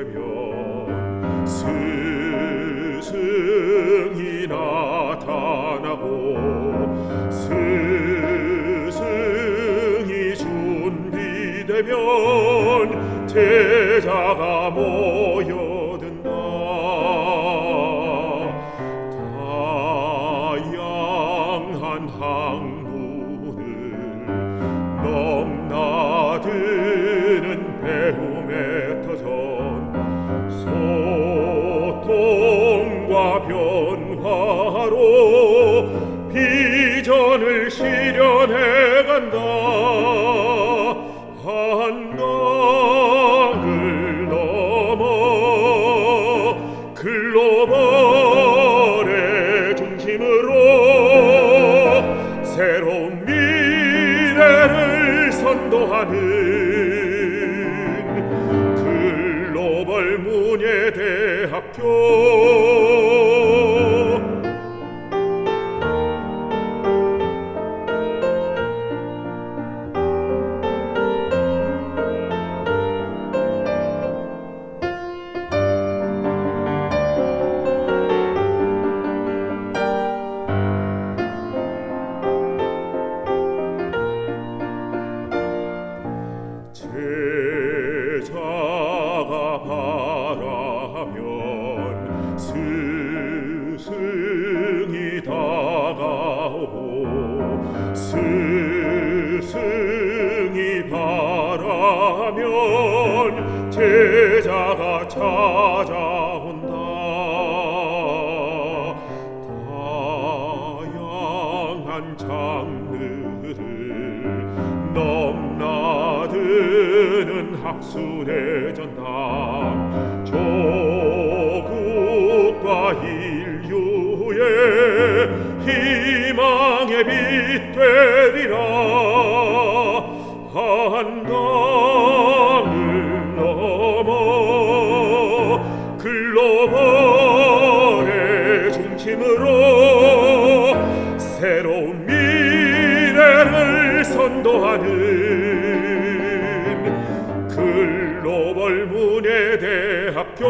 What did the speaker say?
준비되면 스승이 나타나고 스승이 준비되면 제자가 모여든다. 다양한 학 변화로 비전을 실현해 간다. 한강을 넘어 글로벌의 중심으로 새로운 미래를 선도하는 스승이 다가오고 스승이 바라면 제자가 찾아온다. 다양한 장르를 넘나드는 학술의 전당 빛 되리라. 한강을 넘어 글로벌의 중심으로 새로운 미래를 선도하는 글로벌 문예대학교